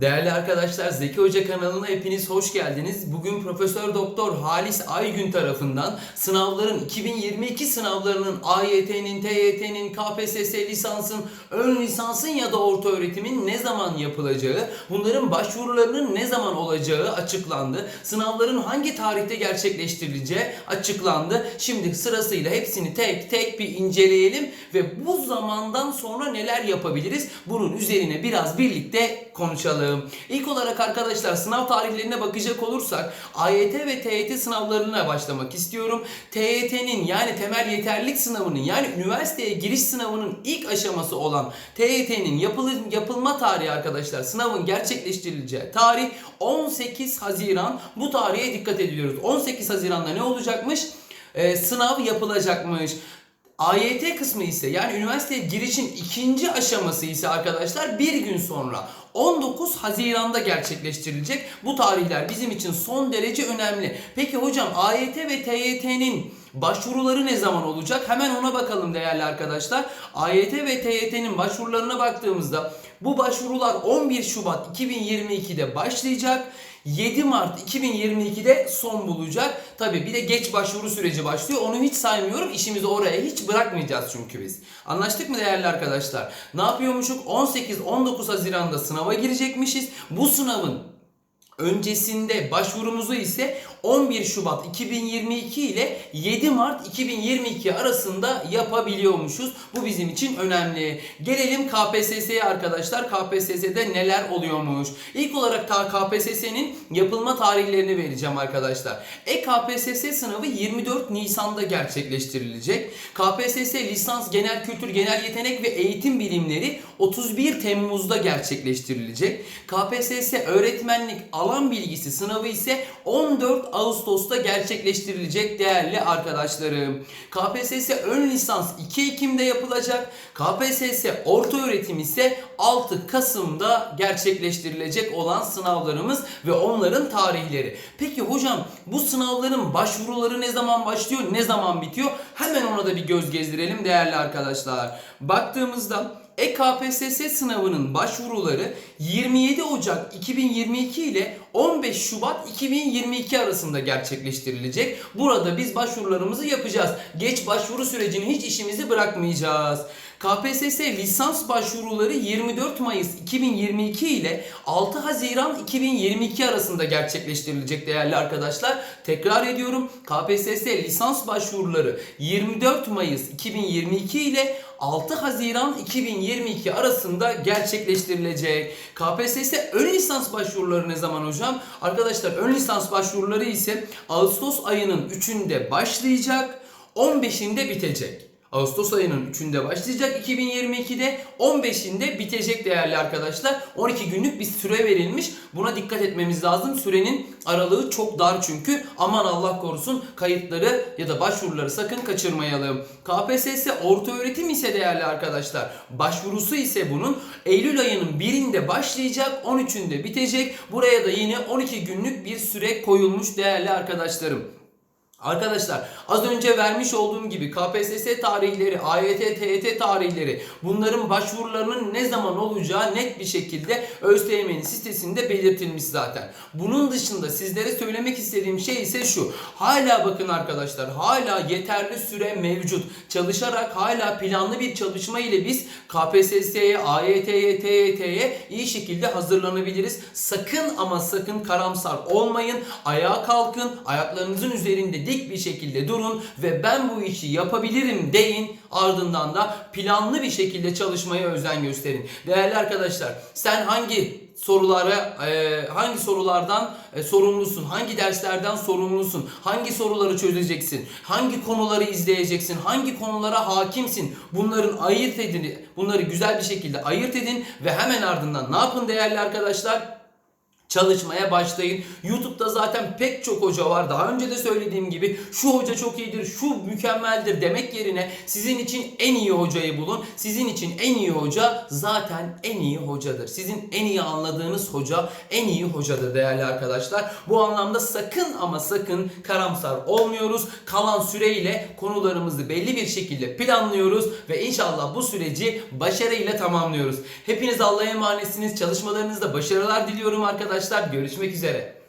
Değerli arkadaşlar Zeki Hoca kanalına hepiniz hoş geldiniz. Bugün Profesör Doktor Halis Aygün tarafından sınavların 2022 sınavlarının AYT'nin, TYT'nin, KPSS lisansın, ön lisansın ya da orta öğretimin ne zaman yapılacağı, bunların başvurularının ne zaman olacağı açıklandı. Sınavların hangi tarihte gerçekleştirileceği açıklandı. Şimdi sırasıyla hepsini tek tek bir inceleyelim ve bu zamandan sonra neler yapabiliriz? Bunun üzerine biraz birlikte konuşalım. İlk olarak arkadaşlar sınav tarihlerine bakacak olursak AYT ve TYT sınavlarına başlamak istiyorum. TYT'nin yani temel yeterlilik sınavının yani üniversiteye giriş sınavının ilk aşaması olan TYT'nin yapılı, yapılma tarihi arkadaşlar sınavın gerçekleştirileceği tarih 18 Haziran. Bu tarihe dikkat ediyoruz. 18 Haziran'da ne olacakmış? Ee, sınav yapılacakmış. AYT kısmı ise yani üniversiteye girişin ikinci aşaması ise arkadaşlar bir gün sonra 19 Haziran'da gerçekleştirilecek. Bu tarihler bizim için son derece önemli. Peki hocam AYT ve TYT'nin başvuruları ne zaman olacak? Hemen ona bakalım değerli arkadaşlar. AYT ve TYT'nin başvurularına baktığımızda bu başvurular 11 Şubat 2022'de başlayacak. 7 Mart 2022'de son bulacak. Tabi bir de geç başvuru süreci başlıyor. Onu hiç saymıyorum. İşimizi oraya hiç bırakmayacağız çünkü biz. Anlaştık mı değerli arkadaşlar? Ne yapıyormuşuk? 18-19 Haziran'da sınava girecekmişiz. Bu sınavın öncesinde başvurumuzu ise 11 Şubat 2022 ile 7 Mart 2022 arasında yapabiliyormuşuz. Bu bizim için önemli. Gelelim KPSS'ye arkadaşlar. KPSS'de neler oluyormuş? İlk olarak ta KPSS'nin yapılma tarihlerini vereceğim arkadaşlar. E-KPSS sınavı 24 Nisan'da gerçekleştirilecek. KPSS lisans genel kültür, genel yetenek ve eğitim bilimleri 31 Temmuz'da gerçekleştirilecek. KPSS öğretmenlik alan bilgisi sınavı ise 14 Ağustos'ta gerçekleştirilecek değerli arkadaşlarım. KPSS ön lisans 2 Ekim'de yapılacak. KPSS orta öğretim ise 6 Kasım'da gerçekleştirilecek olan sınavlarımız ve onların tarihleri. Peki hocam bu sınavların başvuruları ne zaman başlıyor, ne zaman bitiyor? Hemen ona da bir göz gezdirelim değerli arkadaşlar. Baktığımızda e-KPSS sınavının başvuruları 27 Ocak 2022 ile 15 Şubat 2022 arasında gerçekleştirilecek. Burada biz başvurularımızı yapacağız. Geç başvuru sürecini hiç işimizi bırakmayacağız. KPSS lisans başvuruları 24 Mayıs 2022 ile 6 Haziran 2022 arasında gerçekleştirilecek değerli arkadaşlar. Tekrar ediyorum. KPSS lisans başvuruları 24 Mayıs 2022 ile 6 Haziran 2022 arasında gerçekleştirilecek. KPSS ön lisans başvuruları ne zaman hocam? Arkadaşlar ön lisans başvuruları ise Ağustos ayının 3'ünde başlayacak, 15'inde bitecek. Ağustos ayının 3'ünde başlayacak 2022'de 15'inde bitecek değerli arkadaşlar. 12 günlük bir süre verilmiş. Buna dikkat etmemiz lazım. Sürenin aralığı çok dar çünkü. Aman Allah korusun kayıtları ya da başvuruları sakın kaçırmayalım. KPSS orta öğretim ise değerli arkadaşlar. Başvurusu ise bunun Eylül ayının 1'inde başlayacak 13'ünde bitecek. Buraya da yine 12 günlük bir süre koyulmuş değerli arkadaşlarım. Arkadaşlar az önce vermiş olduğum gibi KPSS tarihleri, AYT, TYT tarihleri bunların başvurularının ne zaman olacağı net bir şekilde ÖSYM'nin sitesinde belirtilmiş zaten. Bunun dışında sizlere söylemek istediğim şey ise şu. Hala bakın arkadaşlar hala yeterli süre mevcut. Çalışarak hala planlı bir çalışma ile biz KPSS'ye, AYT'ye, TYT'ye iyi şekilde hazırlanabiliriz. Sakın ama sakın karamsar olmayın. Ayağa kalkın. Ayaklarınızın üzerinde dik bir şekilde durun ve ben bu işi yapabilirim deyin. Ardından da planlı bir şekilde çalışmaya özen gösterin. Değerli arkadaşlar sen hangi sorulara e, hangi sorulardan e, sorumlusun? Hangi derslerden sorumlusun? Hangi soruları çözeceksin? Hangi konuları izleyeceksin? Hangi konulara hakimsin? Bunların ayırt edin. Bunları güzel bir şekilde ayırt edin ve hemen ardından ne yapın değerli arkadaşlar? Çalışmaya başlayın. YouTube'da zaten pek çok hoca var. Daha önce de söylediğim gibi şu hoca çok iyidir, şu mükemmeldir demek yerine sizin için en iyi hocayı bulun. Sizin için en iyi hoca zaten en iyi hocadır. Sizin en iyi anladığınız hoca en iyi hocadır değerli arkadaşlar. Bu anlamda sakın ama sakın karamsar olmuyoruz. Kalan süreyle konularımızı belli bir şekilde planlıyoruz ve inşallah bu süreci başarıyla tamamlıyoruz. Hepiniz Allah'a emanetsiniz. Çalışmalarınızda başarılar diliyorum arkadaşlar. Görüşmek üzere.